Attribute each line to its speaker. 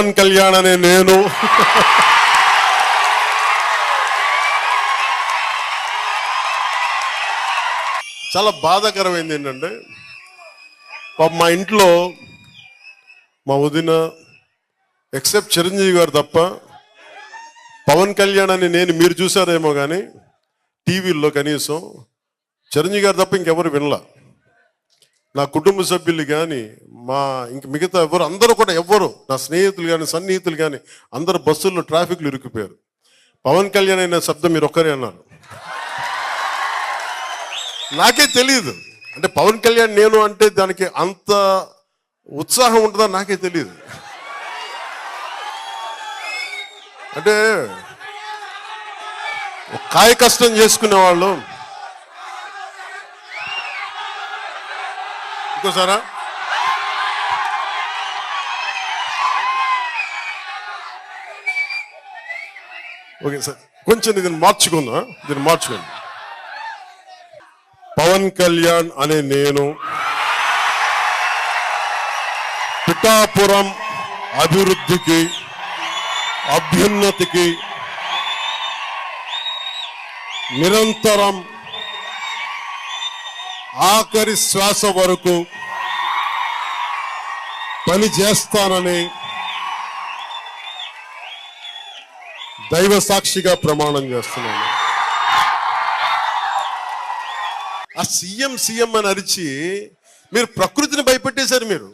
Speaker 1: పవన్ కళ్యాణ్ అనే నేను. చాలా బాధాకరమైంది ఏంటంటే పాప మా ఇంట్లో మా వదిన ఎక్సెప్ట్ చిరంజీవి గారు తప్ప పవన్ కళ్యాణ్ అని నేను మీరు చూసారేమో కానీ టీవీల్లో కనీసం చిరంజీవి గారు తప్ప ఇంకెవరు వినలా. నా కుటుంబ సభ్యులు కానీ మా ఇంక మిగతా ఎవరు అందరూ కూడా ఎవ్వరు నా స్నేహితులు కానీ సన్నిహితులు కానీ అందరు బస్సుల్లో ట్రాఫిక్లు ఇరుక్కుపోయారు. పవన్ కళ్యాణ్ అయిన శబ్దం మీరు ఒక్కరే అన్నారు. నాకే తెలియదు అంటే పవన్ కళ్యాణ్ నేను అంటే దానికి అంత ఉత్సాహం ఉంటుందా నాకే తెలియదు అంటే ఒక కాయ కష్టం చేసుకునే వాళ్ళు. ఇంకోసారా? Okay sir. కొంచెం దీన్ని మార్చుకుందాం దీన్ని మార్చుకోండి. పవన్ కళ్యాణ్ అనే నేను పిఠాపురం అభివృద్ధికి అభ్యున్నతికి నిరంతరం ఆఖరి శ్వాస వరకు పని చేస్తానని దైవ సాక్షిగా ప్రమాణం చేస్తున్నాను. ఆ సీఎం సీఎం అని అరిచి మీరు ప్రకృతిని భయపెట్టేశారు మీరు.